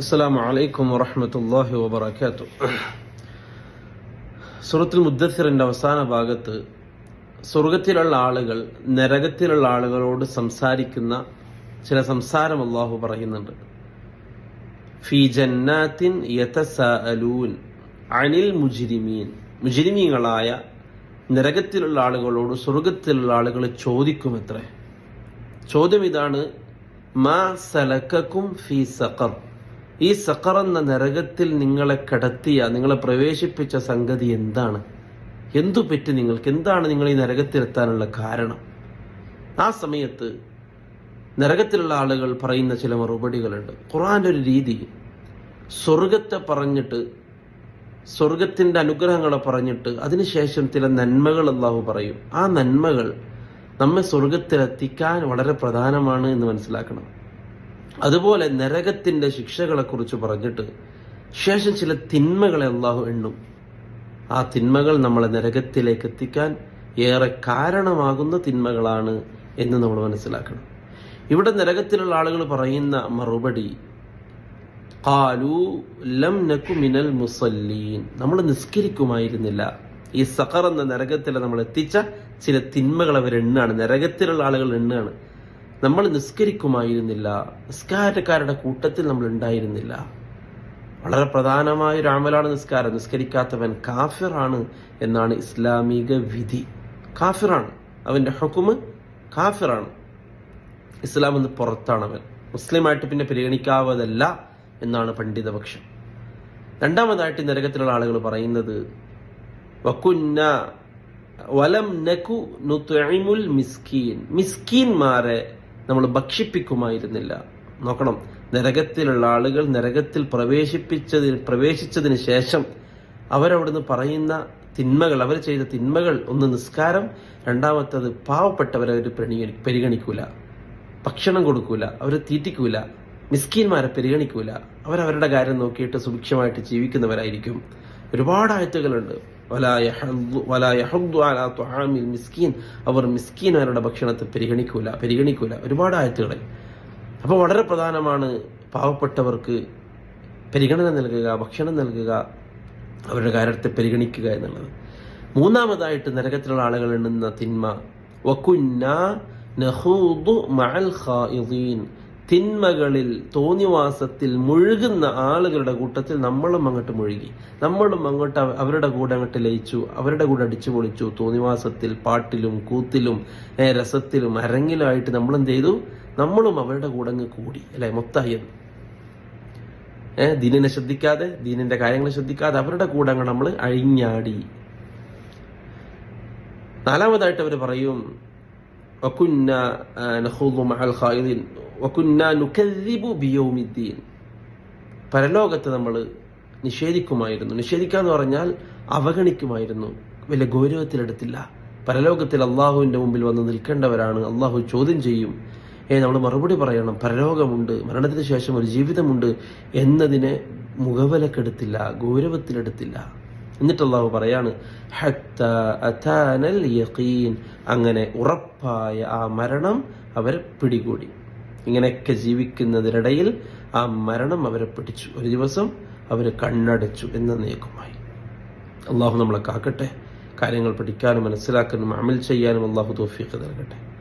അസ്സലാമു അലൈക്കും വറഹമത്തല്ലാഹി വബറകാതുഹു സൂറത്തുൽ മുദ്ദസ്സിറിന്റെ അവസാന ഭാഗത്ത് സ്വർഗത്തിലുള്ള ആളുകൾ നരകത്തിലുള്ള ആളുകളോട് സംസാരിക്കുന്ന ചില സംസാരം അള്ളാഹു പറയുന്നുണ്ട്. ഫി ജന്നാത്തിൻ യതസാഅലൂൻ അനിൽ മുജിരിമീൻ. മുജിരിമീങ്ങളായ നരകത്തിലുള്ള ആളുകളോട് സ്വർഗത്തിലുള്ള ആളുകൾ ചോദിക്കുമത്രേ? ചോദ്യം ഇതാണ് മാ സലക്കും ഫി സഖർ? ഈ സഖർ എന്ന നരകത്തിൽ നിങ്ങളെ കടത്തിയ നിങ്ങളെ പ്രവേശിപ്പിച്ച സംഗതി എന്താണ്? എന്തു പറ്റി നിങ്ങൾക്ക്? എന്താണ് നിങ്ങൾ ഈ നരകത്തിലെത്താനുള്ള കാരണം? ആ സമയത്ത് നരകത്തിലുള്ള ആളുകൾ പറയുന്ന ചില മറുപടികളുണ്ട്. ഖുറാന്റെ ഒരു രീതി സ്വർഗത്തെ പറഞ്ഞിട്ട് സ്വർഗത്തിന്റെ അനുഗ്രഹങ്ങളെ പറഞ്ഞിട്ട് അതിനുശേഷം ചില നന്മകൾ അള്ളാഹു പറയും. ആ നന്മകൾ നമ്മെ സ്വർഗത്തിലെത്തിക്കാൻ വളരെ പ്രധാനമാണ് എന്ന് മനസ്സിലാക്കണം. അതുപോലെ നരകത്തിന്റെ ശിക്ഷകളെ കുറിച്ച് പറഞ്ഞിട്ട് ശേഷം ചില തിന്മകളെ അള്ളാഹു എണ്ണും. ആ തിന്മകൾ നമ്മളെ നരകത്തിലേക്ക് എത്തിക്കാൻ ഏറെ കാരണമാകുന്ന തിന്മകളാണ് എന്ന് നമ്മൾ മനസ്സിലാക്കണം. ഇവിടെ നരകത്തിലുള്ള ആളുകൾ പറയുന്ന മറുപടി കാലു ലം നക്കു മിനൽ മുസല്ലീൻ. നമ്മൾ നിസ്കരിക്കുമായിരുന്നില്ല. ഈ സഖർ എന്ന നരകത്തിൽ നമ്മൾ എത്തിച്ച ചില തിന്മകൾ അവർ എണ്ണാണ് നരകത്തിലുള്ള ആളുകൾ എണ്ണാണ്. നമ്മൾ നിസ്കരിക്കുമായിരുന്നില്ല. നിസ്കാരക്കാരുടെ കൂട്ടത്തിൽ നമ്മൾ ഉണ്ടായിരുന്നില്ല. വളരെ പ്രധാനമായ ഒരു അമലാണ് നിസ്കാരം. നിസ്കരിക്കാത്തവൻ കാഫിറാണ് എന്നാണ് ഇസ്ലാമിക വിധി. കാഫിറാണ്. അവന്റെ ഹുക്കുമ് കാഫിറാണ്. ഇസ്ലാം എന്ന് പുറത്താണ് അവൻ. മുസ്ലിമായിട്ട് പിന്നെ പരിഗണിക്കാവതല്ല എന്നാണ് പണ്ഡിതപക്ഷം. രണ്ടാമതായിട്ട് നരകത്തിലുള്ള ആളുകൾ പറയുന്നത് വക്കുന്ന വലം നകു നുത്ഇമുൽ മിസ്കീൻ. മിസ്കീൻമാരെ നമ്മൾ ഭക്ഷിപ്പിക്കുമായിരുന്നില്ല. നോക്കണം. നരകത്തിലുള്ള ആളുകൾ നരകത്തിൽ പ്രവേശിപ്പിച്ചതിന് പ്രവേശിച്ചതിന് ശേഷം അവരവിടുന്ന് പറയുന്ന തിന്മകൾ അവർ ചെയ്ത തിന്മകൾ ഒന്ന് നിസ്കാരം രണ്ടാമത്തത് പാവപ്പെട്ടവരെ അവർ പരിഗണിക്കൂല. ഭക്ഷണം കൊടുക്കൂല. അവർ തീറ്റിക്കൂല. മിസ്കീന്മാരെ പരിഗണിക്കൂല. അവരവരുടെ കാര്യം നോക്കിയിട്ട് സുഭിക്ഷമായിട്ട് ജീവിക്കുന്നവരായിരിക്കും. ഒരുപാട് ആയത്തുകളുണ്ട്. മിസ്കീൻ. അവർ മിസ്കീന്മാരുടെ ഭക്ഷണത്തെ പരിഗണിക്കൂല പരിഗണിക്കൂല. ഒരുപാട് ആയത്തുകൾ. അപ്പോൾ വളരെ പ്രധാനമാണ് പാവപ്പെട്ടവർക്ക് പരിഗണന നൽകുക ഭക്ഷണം നൽകുക അവരുടെ കാര്യത്തെ പരിഗണിക്കുക എന്നുള്ളത്. മൂന്നാമതായിട്ട് നരകത്തിലുള്ള ആളുകൾ എണ്ണുന്ന തിന്മ. വക്കുന്ന നഹൂദു മഅൽ തിന്മകളിൽ തോന്നിവാസത്തിൽ മുഴുകുന്ന ആളുകളുടെ കൂട്ടത്തിൽ നമ്മളും അങ്ങോട്ട് മുഴുകി. നമ്മളും അങ്ങോട്ട് അവരുടെ കൂടെ അങ്ങോട്ട് ലയിച്ചു അവരുടെ കൂടെ അടിച്ചു പൊളിച്ചു. തോന്നിവാസത്തിൽ പാട്ടിലും കൂത്തിലും രസത്തിലും അരങ്ങിലുമായിട്ട് നമ്മൾ എന്ത് ചെയ്തു? നമ്മളും അവരുടെ കൂടെ അങ്ങ് കൂടി അല്ലെ? മൊത്തായത് ഏഹ് ദീനിനെ ശ്രദ്ധിക്കാതെ ദീനിന്റെ കാര്യങ്ങൾ ശ്രദ്ധിക്കാതെ അവരുടെ കൂടെ അങ്ങ് നമ്മൾ അഴിഞ്ഞാടി. നാലാമതായിട്ട് അവർ പറയും പരലോകത്തെ നമ്മൾ നിഷേധിക്കുമായിരുന്നു. നിഷേധിക്കുക എന്ന് പറഞ്ഞാൽ അവഗണിക്കുമായിരുന്നു. വലിയ ഗൗരവത്തിലെടുത്തില്ല. പരലോകത്തിൽ അള്ളാഹുവിന്റെ മുമ്പിൽ വന്ന് നിൽക്കേണ്ടവരാണ്. അള്ളാഹു ചോദ്യം ചെയ്യും. ഏ നമ്മൾ മറുപടി പറയണം. പരലോകമുണ്ട്. മരണത്തിന് ശേഷം ഒരു ജീവിതമുണ്ട് എന്നതിനെ മുഖവലക്കെടുത്തില്ല. ഗൗരവത്തിലെടുത്തില്ല. എന്നിട്ട് അള്ളാഹു പറയാണ് അങ്ങനെ ഉറപ്പായ ആ മരണം അവരെ പിടികൂടി. ഇങ്ങനെയൊക്കെ ജീവിക്കുന്നതിനിടയിൽ ആ മരണം അവരെ പിടിച്ചു. ഒരു ദിവസം അവർ കണ്ണടച്ചു എന്ന നീക്കമായി അള്ളാഹു നമ്മളെ കാക്കട്ടെ. കാര്യങ്ങൾ പഠിക്കാനും മനസ്സിലാക്കാനും അമൽ ചെയ്യാനും അള്ളാഹു തോഫിയൊക്കെ നൽകട്ടെ.